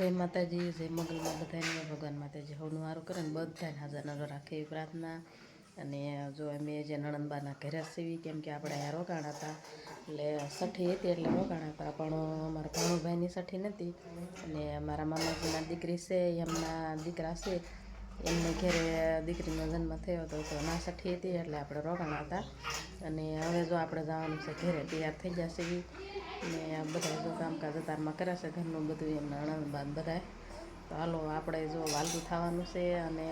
જય માતાજી, જય મગલમાં બધાને ભગવાન માતાજી. હવનું સારું કરે ને બધાને હાજર નજર રાખે એવી પ્રાર્થના. અને જો અમે જે નણંદબાના ઘરે સીવી, કેમ કે આપણે અહીંયા રોકાણ હતા. એટલે સઠ્ઠી હતી એટલે રોકાણ હતા, પણ અમારા ભાણુભાઈની સઠ્ઠી નથી અને અમારા મામાજીના દીકરી છે, એમના દીકરા છે. એમને ઘરે દીકરીનો જન્મ થયો હતો, તો ના સઠ્ઠી હતી એટલે આપણે રોકાણ હતા. અને હવે જો આપણે જવાનું છે, ઘરે તૈયાર થઈ જશે. ને આ બધા જો કામકાજ અતારમાં કરે છે, ઘરનું બધું એમના અણંદ બાદ બધાય. તો હાલો, આપણે જો વાલદું થવાનું છે અને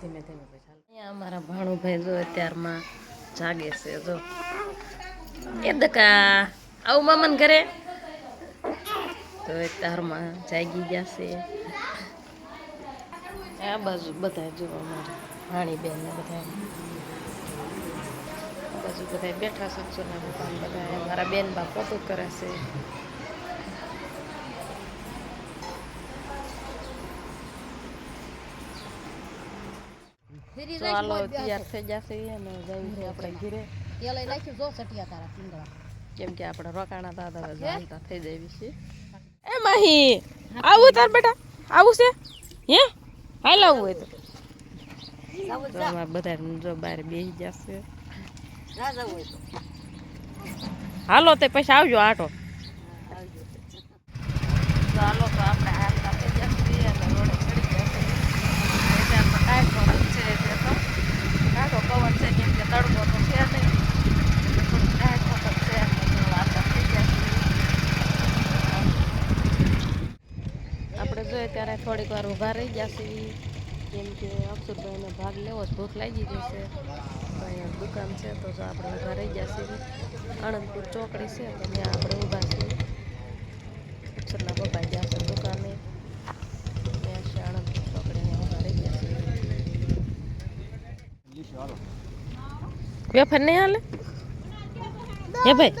ધીમે ધીમે પછી હાલો. અહીંયા અમારા ભાણુભાઈ જો અત્યારમાં જાગે છે, જો. એ દકા, આવું મામન ઘરે? તો અત્યારમાં જાગી ગયા છે. આ બાજુ બધા જો અમારે ભાણી બેન ને બધા બાજુ બધા બેઠા છે ચોના બધા બધા મારા બેન બા પોતું કરે છે. તો હાલો તૈયાર થઈ જશે અને જવું છે આપણે ઘીરે. કેમ કે આપણે રોકાણા હતા તો હવે જાણતા થઈ જાય છે. એ માહી આવું તાર બેટા? આવું છે? હે? હાલ આવું હોય તો. તો અમારે બધા જો બહાર બેસી જશે. હાલો તે પછી આવજો આટો. હાલો તો આપણે હાલતા અને રોડે ચડી જશે અત્યારમાં કાંઈ છે તે તો કાઢો પવન છે કેમ કે તડકો તો છે નહીં. છે આપણે જોઈએ ત્યારે થોડીક વાર ઊભા રહી જશે. કેમ કે અક્ષરભાઈને ભાગ લેવો જ ભૂખ લાગી જશે તો અહીંયા દુકાન છે તો જો આપણે ઊભા રહી જશે આણંદપુર ચોકડી છે તો ત્યાં આપણે ઊભા છીએ. અક્ષરના પપ્પા જશે દુકાને. ત્યાં છે આણંદપુર ચોકડી ત્યાં ઊભા રહી જશે વેફર નહીં હાલે? હે ભાઈ.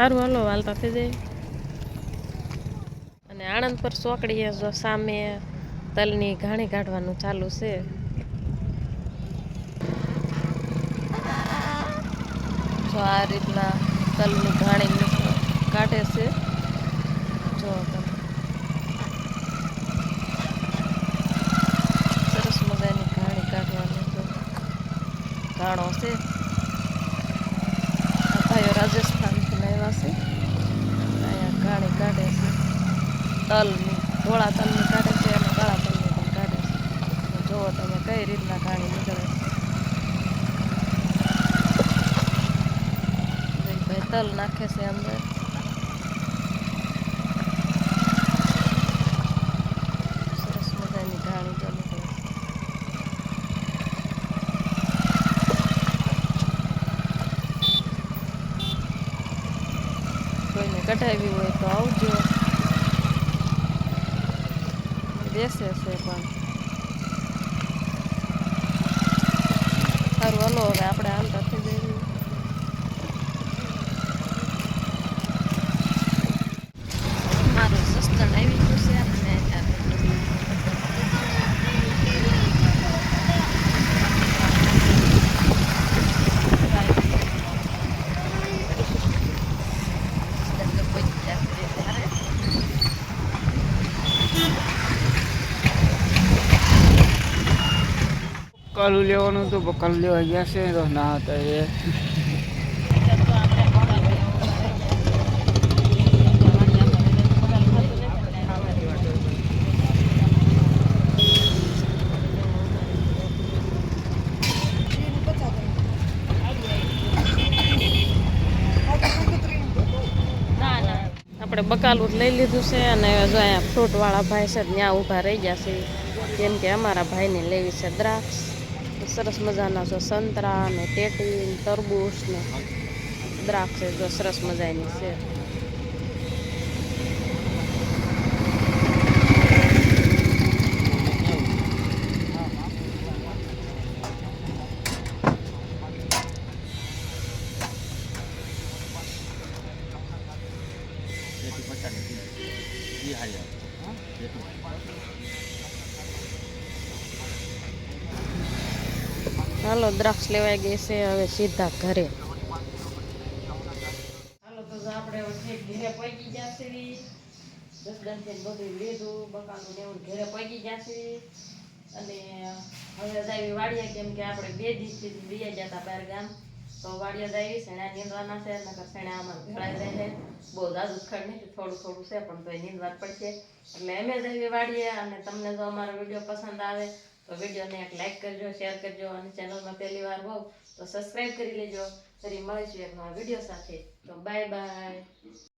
સારું હાલો હાલતા થઈ જાય અને આણંદ પર ચોકડીએ જો સામે તલની ઘાણી કાઢવાનું ચાલુ છે. જો આ રીતના તલની ઘાણી કાઢે છે. જો સરસ મજાની ઘાણી કાઢવાની ઘાણો છે. ભાઈઓ રાજસ્થાનથી આવ્યા છે. અહીંયા ઘાણી કાઢે છે. તલની, ધોળા તલની કાઢે છે અને કાળા તલની પણ કાઢે છે. જુઓ તમે કઈ રીતના ઘાણી નીકળે છે. ભાઈ, તલ નાખે છે અંદર સરસ મજાની ઘાણી જો નીકળે છે કોઈને કઢાવી હોય તો આવજો. બેસે છે પણ. સારું હલો હવે આપણે હાલતા થઈ જઈએ મારું સસ્તન આવી ગયું છે અને અત્યારે બકાલું લેવાનું હતું બકાલું લેવા ગયા છે, તો ના હતા એ આપણે બકાલું લઈ લીધું છે અને જો અહીંયા ફ્રૂટવાળા ભાઈ છે ત્યાં ઊભા રહી ગયા છે. કેમ કે અમારા ભાઈને લેવી છે દ્રાક્ષ. સરસ મજાના જો સંતરા ને ટેટી ને તરબૂચ ને દ્રાક્ષ જો સરસ મજાની છે. હાલો, દ્રાક્ષ લેવાઈ ગઈ છે, હવે સીધા ઘરે. જો આપણે હવે ઠેક ઘેરે પહોંચી જશે. દસથી બધું લીધું બકાનું ને એવું ઘેરે પહોંચી જશે. અને હવે જાવી કે આપણે બે દિવસથી ગયા જતા બહાર ગામ. તો વાડીએ જાવી શેણા નીંદવાના છે, નકર શેણા અમારે ભેળાઈ જાય બહુ જાજુ ખડ નથી થોડું થોડું છે, પણ તો નીંદવા પડશે. એટલે અમે જાવી વાડીએ, અને તમને જો અમારો વીડિયો પસંદ આવે તો વિડીયોને એક લાઈક કરજો શેર કરજો અને ચેનલમાં પહેલી વાર હોવ તો સબસ્ક્રાઈબ કરી લેજો. ફરી મળીશું એક નવા વીડિયો સાથે. તો બાય બાય